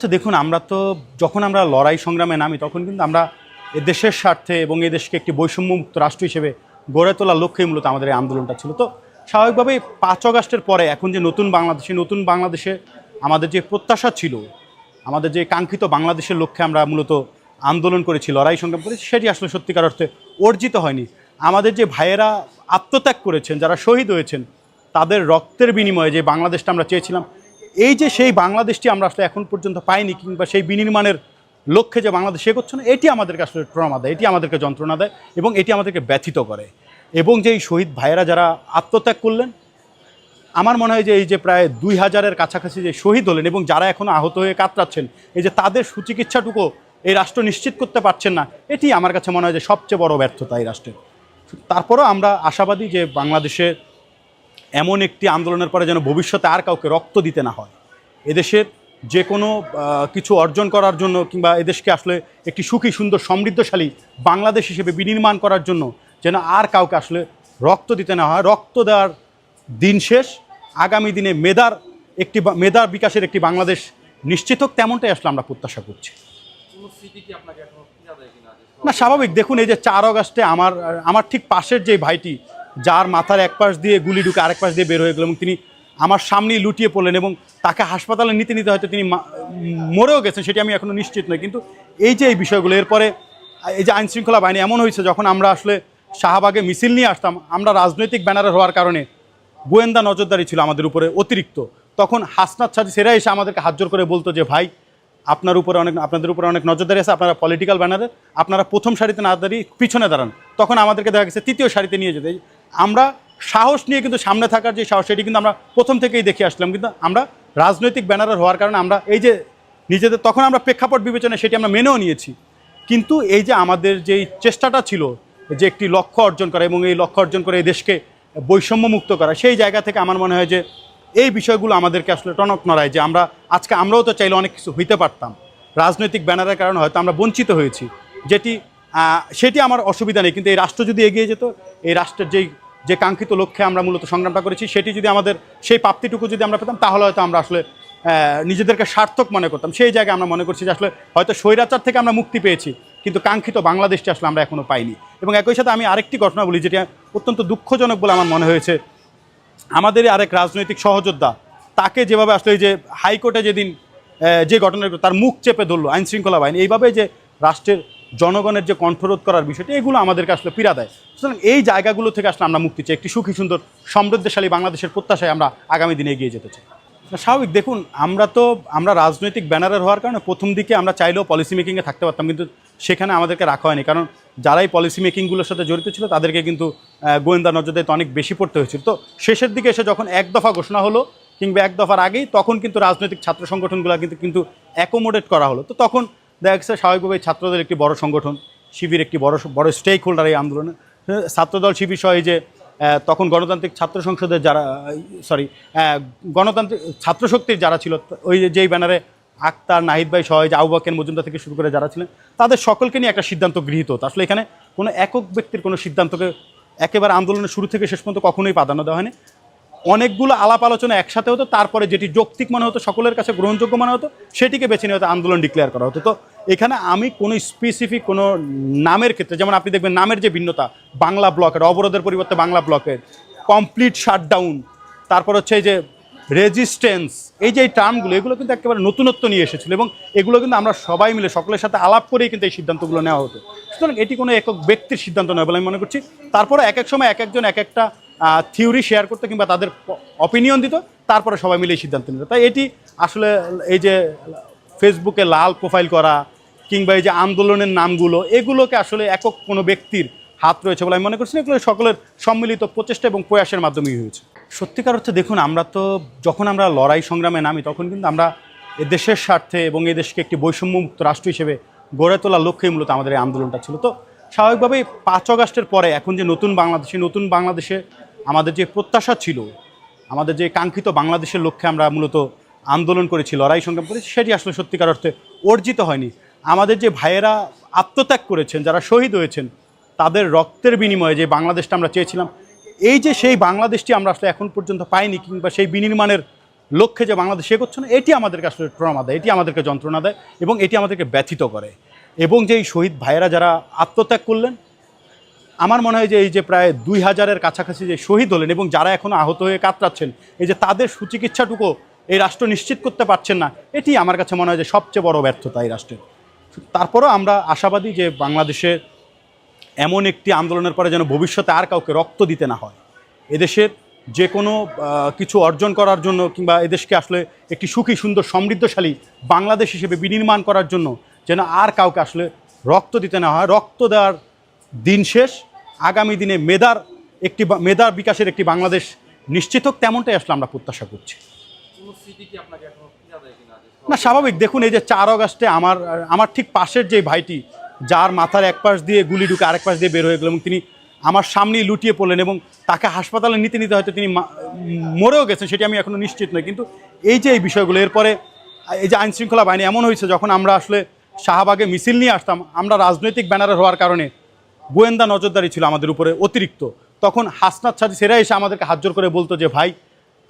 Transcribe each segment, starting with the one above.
আচ্ছা দেখুন, আমরা তো যখন আমরা লড়াই সংগ্রামে নামি, তখন কিন্তু আমরা এ দেশের স্বার্থে এবং এই দেশকে একটি বৈষম্যমুক্ত রাষ্ট্র হিসেবে গড়ে তোলার লক্ষ্যেই মূলত আমাদের এই আন্দোলনটা ছিল। তো স্বাভাবিকভাবেই পাঁচ অগাস্টের পরে এখন যে নতুন বাংলাদেশে নতুন বাংলাদেশে আমাদের যে প্রত্যাশা ছিল, আমাদের যে কাঙ্ক্ষিত বাংলাদেশের লক্ষ্যে আমরা মূলত আন্দোলন করেছি, লড়াই সংগ্রাম করেছি, সেটি আসলে সত্যিকার অর্থে অর্জিত হয়নি। আমাদের যে ভাইয়েরা আত্মত্যাগ করেছেন, যারা শহীদ হয়েছেন, তাদের রক্তের বিনিময়ে যে বাংলাদেশটা আমরা চেয়েছিলাম এই যে সেই বাংলাদেশটি আমরা আসলে এখন পর্যন্ত পাইনি কিংবা সেই বিনির্মাণের লক্ষ্যে যে বাংলাদেশ এগোচ্ছে না, এটি আমাদেরকে আসলে ট্রমা দেয়, এটি আমাদেরকে যন্ত্রণা দেয় এবং এটি আমাদেরকে ব্যথিত করে। এবং যে এই শহীদ ভাইয়েরা যারা আত্মত্যাগ করলেন, আমার মনে হয় যে এই যে প্রায় দুই হাজারের কাছাকাছি যে শহীদ হলেন এবং যারা এখনও আহত হয়ে কাতরাচ্ছেন, এই যে তাদের সুচিকিৎসাটুকু এই রাষ্ট্র নিশ্চিত করতে পারছেন না, এটি আমার কাছে মনে হয় যে সবচেয়ে বড় ব্যর্থতা এই রাষ্ট্রের। তারপরও আমরা আশাবাদী যে বাংলাদেশে এমন একটি আন্দোলনের পরে যেন ভবিষ্যতে আর কাউকে রক্ত দিতে না হয়। এদেশের যে কোনো কিছু অর্জন করার জন্য কিংবা এদেশকে আসলে একটি সুখী সুন্দর সমৃদ্ধশালী বাংলাদেশ হিসেবে বিনির্মাণ করার জন্য যেন আর কাউকে আসলে রক্ত দিতে না হয়। রক্ত দেওয়ার দিন শেষ। আগামী দিনে মেধার একটি মেধার বিকাশের একটি বাংলাদেশ নিশ্চিত হোক তেমনটাই আসলে আমরা প্রত্যাশা করছি। না স্বাভাবিক। দেখুন এই যে চার অগাস্টে আমার আমার ঠিক পাশের যে ভাইটি যার মাথার এক পাশ দিয়ে গুলি ঢুকে আরেক পাশ দিয়ে বের হয়ে গেল এবং তিনি আমার সামনেই লুটিয়ে পড়লেন এবং তাকে হাসপাতালে নিতে নিতে হয়তো তিনি মরেও গেছেন, সেটি আমি এখনও নিশ্চিত নই। কিন্তু এই যে এই বিষয়গুলো, এরপরে এই যে আইনশৃঙ্খলা বাহিনী এমন হয়েছে, যখন আমরা আসলে শাহবাগে মিছিল নিয়ে আসতাম, আমরা রাজনৈতিক ব্যানারে হওয়ার কারণে গোয়েন্দা নজরদারি ছিল আমাদের উপরে অতিরিক্ত। তখন হাসনাত সাজি সেরা এসে আমাদেরকে হাত জোর করে বলতো যে, ভাই, আপনার উপরে অনেক, আপনাদের উপরে অনেক নজরদারি আছে, আপনারা পলিটিক্যাল ব্যানারে, আপনারা প্রথম সারিতে না দাঁড়িয়ে পিছনে দাঁড়ান। তখন আমাদেরকে দেখা গেছে তৃতীয় সারিতে নিয়ে যেতে। আমরা সাহস নিয়ে কিন্তু সামনে থাকার যে সাহস, সেটি কিন্তু আমরা প্রথম থেকেই দেখে আসলাম। কিন্তু আমরা রাজনৈতিক ব্যানারের হওয়ার কারণে আমরা এই যে নিজেদের, তখন আমরা প্রেক্ষাপট বিবেচনায় সেটি আমরা মেনেও নিয়েছি। কিন্তু এই যে আমাদের যেই চেষ্টাটা ছিল, যে একটি লক্ষ্য অর্জন করা এবং এই লক্ষ্য অর্জন করে এই দেশকে বৈষম্যমুক্ত করা, সেই জায়গা থেকে আমার মনে হয় যে এই বিষয়গুলো আমাদেরকে আসলে টনক নড়ায় যে আমরা, আজকে আমরাও তো চাইলে অনেক কিছু হইতে পারতাম। রাজনৈতিক ব্যানারের কারণে হয়তো আমরা বঞ্চিত হয়েছি। যেটি সেটি আমার অসুবিধা নেই, কিন্তু এই রাষ্ট্র যদি এগিয়ে যেত, এই রাষ্ট্রের যেই যে কাঙ্ক্ষিত লক্ষ্যে আমরা মূলত সংগ্রামটা করেছি, সেটি যদি আমাদের সেই প্রাপ্তিটুকু যদি আমরা পেতাম, তাহলে হয়তো আমরা আসলে নিজেদেরকে সার্থক মনে করতাম। সেই জায়গায় আমরা মনে করছি যে আসলে হয়তো স্বৈরাচার থেকে আমরা মুক্তি পেয়েছি, কিন্তু কাঙ্ক্ষিত বাংলাদেশটি আসলে আমরা এখনও পাইনি। এবং একই সাথে আমি আরেকটি ঘটনা বলি, যেটা অত্যন্ত দুঃখজনক বলে আমার মনে হয়েছে। আমাদের আরেক রাজনৈতিক সহযোদ্ধা, তাকে যেভাবে আসলে যে হাইকোর্টে যেদিন যে ঘটনা তার মুখ চেপে ধরলো আইন শৃঙ্খলা বাহিনী, এইভাবে যে রাষ্ট্রের জনগণের যে কণ্ঠরোধ করার বিষয়টি, এগুলো আমাদেরকে আসলে পীড়া দেয়। সুতরাং এই জায়গাগুলো থেকে আসলে আমরা মুক্তি চাই। একটি সুখী, সুন্দর, সমৃদ্ধশালী বাংলাদেশের প্রত্যাশায় আমরা আগামী দিনে এগিয়ে যেতে চাই। স্বাভাবিক, দেখুন, আমরা তো, আমরা রাজনৈতিক ব্যানারের হওয়ার কারণে প্রথম দিকে আমরা চাইলেও পলিসি মেকিংয়ে থাকতে পারতাম, কিন্তু সেখানে আমাদেরকে রাখা হয়নি। কারণ যারাই পলিসি মেকিংগুলোর সাথে জড়িত ছিল, তাদেরকে কিন্তু গোয়েন্দা নজরদারিতে অনেক বেশি পড়তে হয়েছিল। তো শেষের দিকে এসে যখন এক দফা ঘোষণা হলো, কিংবা এক দফার আগেই, তখন কিন্তু রাজনৈতিক ছাত্র সংগঠনগুলো কিন্তু কিন্তু অ্যাকোমোডেট করা হলো। তো তখন দেখা গেছে স্বাভাবিকভাবে ছাত্রদের একটি বড় সংগঠন, শিবির একটি বড় বড় স্টেক হোল্ডার এই আন্দোলনে। ছাত্রদল, শিবির সহ যে তখন গণতান্ত্রিক ছাত্র সংসদের যারা সরি গণতান্ত্রিক ছাত্র শক্তির যারা ছিল, ওই যেই ব্যানারে আক্তার নাহিদ ভাই সহ যে আউবাকের মজুমদার থেকে শুরু করে যারা ছিলেন, তাদের সকলকে নিয়ে একটা সিদ্ধান্ত গৃহীত হতো। আসলে এখানে কোনো একক ব্যক্তির কোনো সিদ্ধান্তকে একেবারে আন্দোলনের শুরু থেকে শেষ পর্যন্ত কখনোই প্রাধান্য দেওয়া হয়নি। অনেকগুলো আলাপ আলোচনা একসাথে হতো, তারপরে যেটি যৌক্তিক মনে হতো, সকলের কাছে গ্রহণযোগ্য মনে হতো, সেটিকে বেছে নিয়ে হতো আন্দোলন ডিক্লেয়ার করা হতো। তো এখানে আমি কোনো স্পেসিফিক কোনো নামের ক্ষেত্রে, যেমন আপনি দেখবেন নামের যে ভিন্নতা, বাংলা ব্লকের, অবরোধের পরিবর্তে বাংলা ব্লকের কমপ্লিট শাটডাউন তারপর হচ্ছে এই যে রেজিস্ট্যান্স এই যে টার্মগুলো এগুলো কিন্তু একেবারে নতুনত্ব নিয়ে এসেছিল এবং এগুলো কিন্তু আমরা সবাই মিলে সকলের সাথে আলাপ করেই কিন্তু এই সিদ্ধান্তগুলো নেওয়া হতো। সুতরাং এটি কোনো একক ব্যক্তির সিদ্ধান্ত নয় বলে আমি মনে করছি। তারপরে এক এক সময় এক একজন এক একটা থিওরি শেয়ার করতো কিংবা তাদের অপিনিয়ন দিত, তারপরে সবাই মিলে এই সিদ্ধান্ত নিত। তাই এটি আসলে এই যে ফেসবুকে লাল প্রোফাইল করা কিংবা এই যে আন্দোলনের নামগুলো, এগুলোকে আসলে একক কোনো ব্যক্তির হাত রয়েছে বলে আমি মনে করছি এগুলো সকলের সম্মিলিত প্রচেষ্টা এবং প্রয়াসের মাধ্যমেই হয়েছে। সত্যিকার অর্থে দেখুন, আমরা তো যখন আমরা লড়াই সংগ্রামে নামি, তখন কিন্তু আমরা এ দেশের স্বার্থে এবং এই দেশকে একটি বৈষম্যমুক্ত রাষ্ট্র হিসেবে গড়ে তোলার লক্ষ্যেই মূলত আমাদের এই আন্দোলনটা ছিল। তো স্বাভাবিকভাবেই পাঁচ অগাস্টের পরে এখন যে নতুন বাংলাদেশে নতুন বাংলাদেশে আমাদের যে প্রত্যাশা ছিল, আমাদের যে কাঙ্ক্ষিত বাংলাদেশের লক্ষ্যে আমরা মূলত আন্দোলন করেছি, লড়াই সংগ্রাম করেছি, সেটি আসলে সত্যিকার অর্থে অর্জিত হয়নি। আমাদের যে ভাইয়েরা আত্মত্যাগ করেছেন, যারা শহীদ হয়েছেন, তাদের রক্তের বিনিময়ে যে বাংলাদেশটা আমরা চেয়েছিলাম, এই যে সেই বাংলাদেশটি আমরা আসলে এখন পর্যন্ত পাইনি কিংবা সেই বিনির্মাণের লক্ষ্যে যে বাংলাদেশ এ করছে না, এটি আমাদেরকে আসলে ট্রমা দেয়, এটি আমাদেরকে যন্ত্রণা দেয় এবং এটি আমাদেরকে ব্যথিত করে। এবং যে এই শহীদ ভাইয়েরা যারা আত্মত্যাগ করলেন, আমার মনে হয় যে এই যে প্রায় দুই হাজারের কাছাকাছি যে শহীদ হলেন এবং যারা এখনও আহত হয়ে কাতরাচ্ছেন, এই যে তাদের সুচিকিৎসাটুকু এই রাষ্ট্র নিশ্চিত করতে পারছেন না, এটি আমার কাছে মনে হয় যে সবচেয়ে বড় ব্যর্থতা এই রাষ্ট্রের। তারপরও আমরা আশাবাদী যে বাংলাদেশে এমন একটি আন্দোলনের পরে যেন ভবিষ্যতে আর কাউকে রক্ত দিতে না হয়। এদেশের যে কোনো কিছু অর্জন করার জন্য কিংবা এদেশকে আসলে একটি সুখী, সুন্দর, সমৃদ্ধশালী বাংলাদেশ হিসেবে বিনির্মাণ করার জন্য যেন আর কাউকে আসলে রক্ত দিতে না হয়। রক্ত দেওয়ার দিন শেষ, আগামী দিনে মেধার একটি মেধার বিকাশের একটি বাংলাদেশ নিশ্চিত হোক, তেমনটাই আসলে আমরা প্রত্যাশা করছি। না, স্বাভাবিক। দেখুন, এই যে চার অগাস্টে আমার আমার ঠিক পাশের যে ভাইটি, যার মাথার এক পাশ দিয়ে গুলি ঢুকে আরেক পাশ দিয়ে বের হয়ে গেল এবং তিনি আমার সামনেই লুটিয়ে পড়লেন এবং তাকে হাসপাতালে নিতে নিতে হয়তো তিনি মরেও গেছেন, সেটি আমি এখনও নিশ্চিত নই। কিন্তু এই যে এই বিষয়গুলো, এরপরে এই যে আইনশৃঙ্খলা বাহিনী, এমন হয়েছে যখন আমরা আসলে শাহবাগে মিছিল নিয়ে আসতাম, আমরা রাজনৈতিক ব্যানারে হওয়ার কারণে গোয়েন্দা নজরদারি ছিল আমাদের উপরে অতিরিক্ত। তখন হাসনাত সাজি সেরা এসে আমাদেরকে হাত জোর করে বলতো যে, ভাই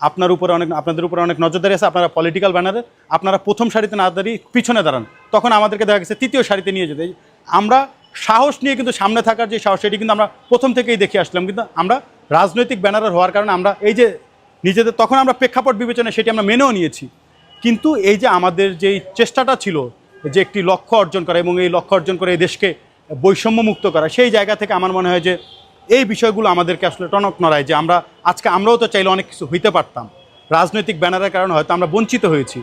আপনার উপরে অনেক আপনাদের উপরে অনেক নজরদারি আছে, আপনারা পলিটিক্যাল ব্যানারে আপনারা প্রথম সারিতে না দাঁড়িয়ে পিছনে দাঁড়ান। তখন আমাদেরকে দেখা গেছে তৃতীয় সারিতে নিয়ে যেতে। আমরা সাহস নিয়ে কিন্তু সামনে থাকার যে সাহস, সেটি কিন্তু আমরা প্রথম থেকেই দেখে আসলাম। কিন্তু আমরা রাজনৈতিক ব্যানারের হওয়ার কারণে আমরা এই যে নিজেদের তখন আমরা প্রেক্ষাপট বিবেচনায় সেটি আমরা মেনেও নিয়েছি। কিন্তু এই যে আমাদের যেই চেষ্টাটা ছিল, যে একটি লক্ষ্য অর্জন করা এবং এই লক্ষ্য অর্জন করে এই দেশকে বৈষম্য মুক্ত করা, সেই জায়গা থেকে আমার মনে হয় যে এই বিষয়গুলো আমাদেরকে আসলে টনক নড়ায় যে আমরা, আজকে আমরাও তো চাইলে অনেক কিছু হইতে পারতাম। রাজনৈতিক ব্যানারের কারণে হয়তো আমরা বঞ্চিত হয়েছি।